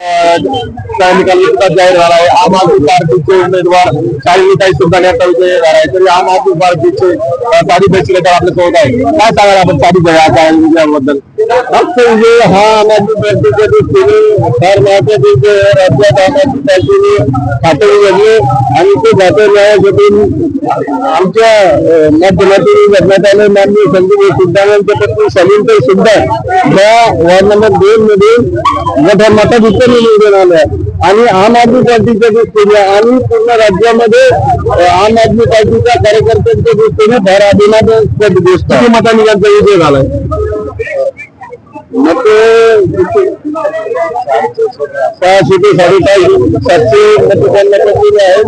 जाहीर आहे आम आदमी पार्टीचे उमेदवार शालिनीताई सुद्धा नेता आहे तरी आम आदमी पार्टीचे अं, साधी बेचलेकर आपल्या सोबत आहे काय सांगाल आपण साधी या विजयाबद्दल हा आम आदमी आम आदमी माननीय संदीप सिद्धांतांच्या पत्नी सुद्धा या वॉर्ड नंबर दोन मध्ये मोठ्या निवडून आल्या. आणि आम आदमी पार्टीच्या दृष्टीने आणि पूर्ण राज्यामध्ये आम आदमी पार्टीच्या कार्यकर्त्यांच्या दृष्टीने भर अभिमानास्पद गोष्ट मतांनी त्यांचा विजय झालाय? मग सहाशे ते साडेपाच सातशे त्यांना आहेत.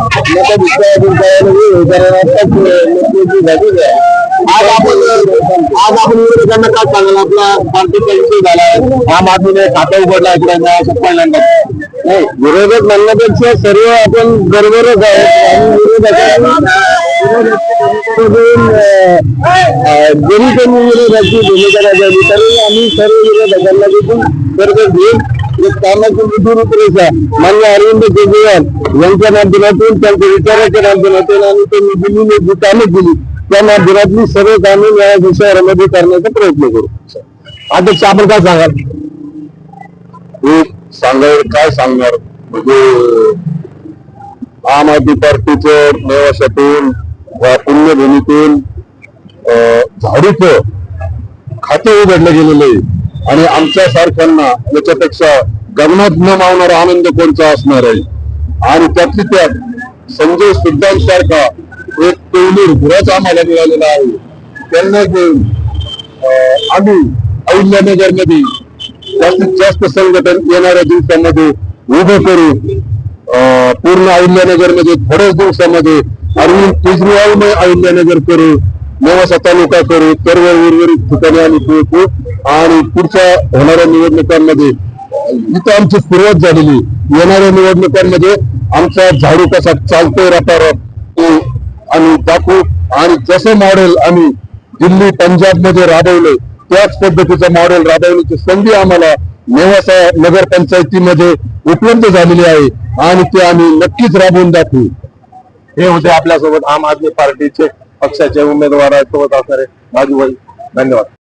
झालेली आहे आज आपण आज आपण विरोधकांना काय सांगाल? आपला पार्टीचा विषय झाला आहे. आम आदमीने खातं उघडलं आहे इकडे पहिल्यांदा. नाही विरोधक म्हणण्यापेक्षा सर्व आपण बरोबरच आहोत. आणि विरोधकांनी अं, जरी त्यांनी विरोधाची भूमिका बजावली तरी आम्ही सर्व विरोधकांना देखील कर्ज घेऊन कामाची निधी रूपरेषा मान्य अरविंद केजरीवाल यांच्या माध्यमातून त्यांच्या विचाराच्या माध्यमातून आणि त्यांनी दिलेली जी कामे दिली त्या माध्यमातली सर्व कामे या शहरामध्ये करण्याचा प्रयत्न करू अध्यक्ष आपण काय सांगाल हे सांगाय काय सांगणार म्हणजे आम आदमी पार्टीचं निवासातून या पुण्यभूमीतून अं, झाडूचं खाते उघडलं गेलेलं आहे. आणि आमच्या सारख्यांना याच्यापेक्षा गगनात न मावणारा आनंद कोणचा असणार आहे? आणि त्यातली त्यात संजय सिद्धांत एक पेवलीर घुराच आम्हाला मिळालेला आहे. त्यांना घेऊन अं, आम्ही अहिल्यानगरमध्ये जास्तीत जास्त संघटन येणाऱ्या दिवसामध्ये उभं करू अं, पूर्ण अहिल्यानगरमध्ये थोड्याच दिवसामध्ये अरविंद केजरीवाल अहिल्यानगर करू नेवासा तालुका करू सर्व उर्वरित ठिकाणी आम्ही पोहोचू आणि पुढच्या होणाऱ्या निवडणुकांमध्ये इथं आमची सुरुवात झालेली येणाऱ्या निवडणुकांमध्ये आमचा झाडू कसा चालतोय रपारप तो आम्ही दाखवू. आणि जसं मॉडेल आम्ही दिल्ली पंजाबमध्ये राबवलं त्याच पद्धतीचं मॉडेल राबवण्याची संधी आम्हाला नेवासा नगरपंचायतीमध्ये उपलब्ध झालेली आहे. आणि ते आम्ही नक्कीच राबवून दाखवू. हे होते आपल्यासोबत आम आदमी पार्टीचे पक्षाचे उमेदवार सोबत असणारे राजूभाई. धन्यवाद.